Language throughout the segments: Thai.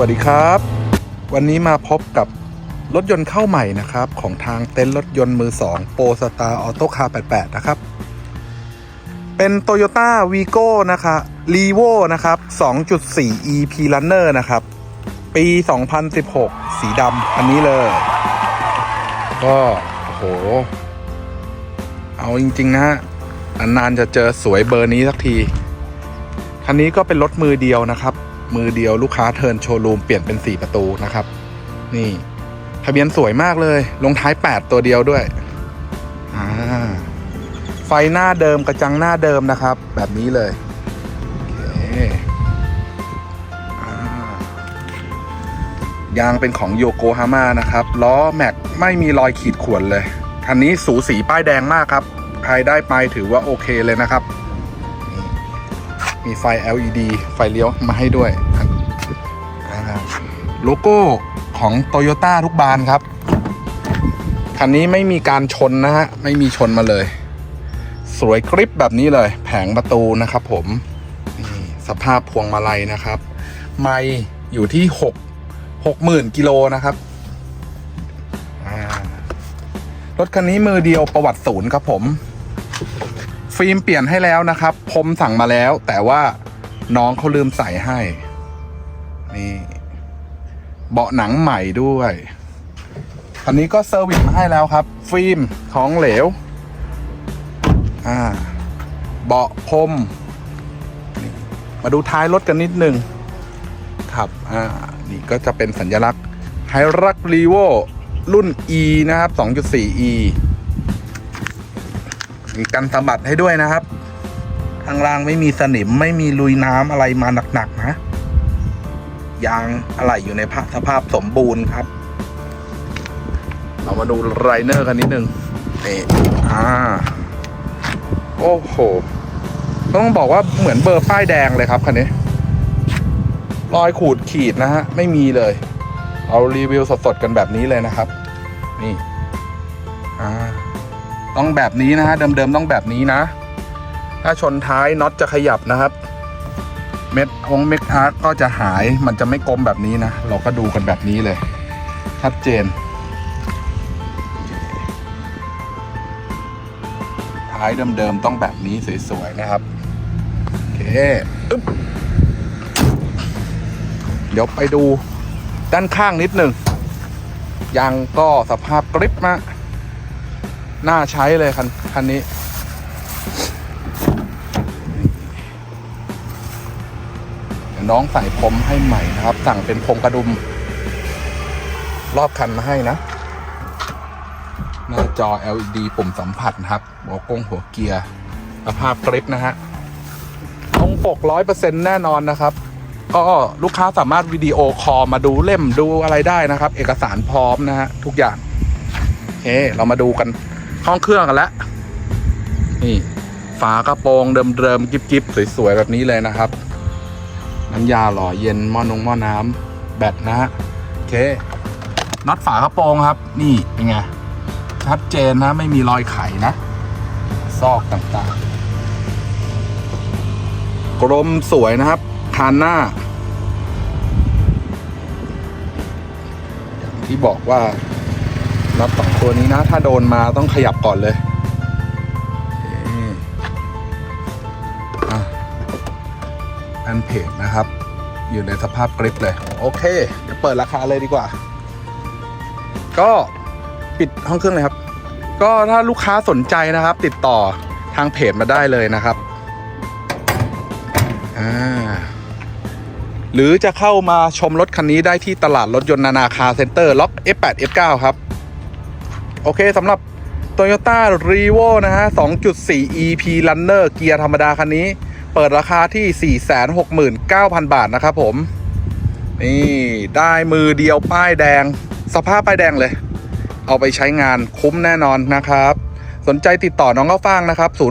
วัสดีครับ วันนี้มาพบกับรถยนต์เข้าใหม่นะครับ ของทางเต็นท์รถยนต์มือ 2 โปสตาร์ออโต้คาร์88 นะครับ เป็น Toyota Vigo นะคะ r e v o นะครับ 2.4 EP Runner นะครับ ปี 2016 สีดำอันนี้เลย ก็โห เอาจริง ๆ นะฮะนานจะเจอสวยเบอร์นี้สักที คันนี้ก็เป็นรถมือเดียวนะครับ มือเดียวลูกค้าเทิร์นโชว์รูมเปลี่ยนเป็น 4 ประตูนะครับ นี่ทะเบียนสวยมากเลย ลงท้าย 8 ตัวเดียวด้วย ไฟหน้าเดิมกระจังหน้าเดิมนะครับ แบบนี้เลยยางเป็นของโยโกฮาม่านะครับ ล้อแม็กไม่มีรอยขีดข่วนเลย คันนี้สูสีป้ายแดงมากครับ ใครได้ไปถือว่าโอเคเลยนะครับ มีไฟ LED ไฟเลี้ยวมาให้ด้วยโลโก้ของ Toyota ทุกบานครับ คันนี้ไม่มีการชนนะฮะ ไม่มีชนมาเลย สวยกริปแบบนี้เลย แผงประตูนะครับผม นี่สภาพพวงมาลัยนะครับ ไม่อยู่ที่หกหกหมื่นกิโลนะครับ รถคันนี้มือเดียวประวัติศูนย์ครับผม ฟิล์มเปลี่ยนให้แล้วนะครับ ผมสั่งมาแล้ว แต่ว่าน้องเขาลืมใส่ให้ นี่ เบาะหนังใหม่ด้วย อันนี้ก็เซอร์วิสมาให้แล้วครับ ฟิล์มของเหลว อ่า เบาะพรมมาดูท้ายรถกันนิดนึง ครับ อ่า นี่ก็จะเป็นสัญลักษณ์ไฮรักรีโวรุ่น E นะครับ 2.4 E มีกันสะบัดให้ด้วยนะครับข้างล่างไม่มีสนิมไม่มีลุยน้ำอะไรมาหนักๆนะยางอะไรอยู่ในสภาพสมบูรณ์ครับ เรามาดูไรเนอร์กันนิดนึงนี่อ่าโอ้โห ต้องบอกว่าเหมือนเบอร์ป้ายแดงเลยครับคันนี้ รอยขูดขีดนะฮะ ไม่มีเลย เอารีวิวสดๆกันแบบนี้เลยนะครับ นี่ อ่า ต้องแบบนี้นะฮะเดิมๆต้องแบบนี้นะ ถ้าชนท้ายน็อตจะขยับนะครับ เม็ดองเม็ดอาร์ตก็จะหายมันจะไม่กลมแบบนี้นะ เราก็ดูกันแบบนี้เลย ชัดเจน ท้ายเดิมๆต้องแบบนี้สวยๆนะครับโอเคอึ๊บเดี๋ยวไปดูด้านข้างนิดหนึ่งยางก็สภาพกริปมา น่าใช้เลยคันคันนี้ น้องใส่พรมให้ใหม่นะครับ สั่งเป็นพรมกระดุม รอบคันมาให้นะ หน้าจอ LED ปุ่มสัมผัสนะครับหัวกงหัวเกียร์สภาพกริปนะฮะตรงปกร้อยเปอร์เซ็นแน่นอนนะครับก็ลูกค้าสามารถวิดีโอคอลมาดูเล่มดูอะไรได้นะครับ เอกสารพร้อมนะฮะทุกอย่างโอเคเรามาดูกัน ห้องเครื่องกันแล้วนี่ ฝากระโปรงเดิมๆกิ๊บๆสวยๆแบบนี้เลยนะครับ น้ำยาหล่อเย็นหม้อนงหม้อน้ำแบตนะฮะโอเคน็อตฝากระโปรงครับ นี่เป็นไงชัดเจนนะไม่มีรอยไขนะ ซอกต่างๆกรมสวยนะครับคานหน้าอย่างที่บอกว่า น็อตสองตัวนี้นะ ถ้าโดนมาต้องขยับก่อนเลยอเคอะแอนเพจนะครับ อยู่ในสภาพกริปเลย โอเค เดี๋ยวเปิดราคาเลยดีกว่า ก็ปิดห้องเครื่องเลยครับ ก็ถ้าลูกค้าสนใจนะครับ ติดต่อทางเพจมาได้เลยนะครับอ่าหรือจะเข้ามาชมรถคันนี้ได้ที่ตลาดรถยนต์นานาคาเซ็นเตอร์ล็อก F8 F9 ครับ โอเคสำหรับ Toyota r e v o นะฮะ 2.4 EP Runner เกียร์ธรรมดาคันนี้ เปิดราคาที่ 469,000 บาทนะครับผม นี่ได้มือเดียวป้ายแดง สภาพป้ายแดงเลย เอาไปใช้งานคุ้มแน่นอนนะครับ สนใจติดต่อน้องข้าวฟ่างนะครับ 0802093130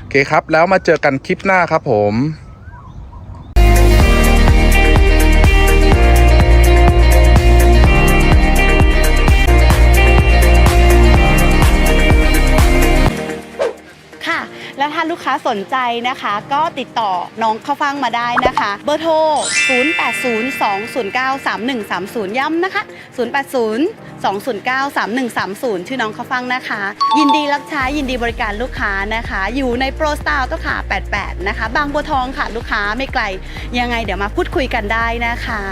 โอเคครับ แล้วมาเจอกันคลิปหน้าครับผม แล้วถ้าลูกค้าสนใจนะคะ ก็ติดต่อน้องข้าวฟ่างมาได้นะคะ เบอร์โทร 0802093130 ย้ำนะคะ 0802093130 ชื่อน้องข้าวฟ่างนะคะ ยินดีรับใช้ยินดีบริการลูกค้านะคะ อยู่ในโปรสตาร์ตัวขา88 นะคะ บางบัวทองค่ะลูกค้าไม่ไกล ยังไงเดี๋ยวมาพูดคุยกันได้นะคะ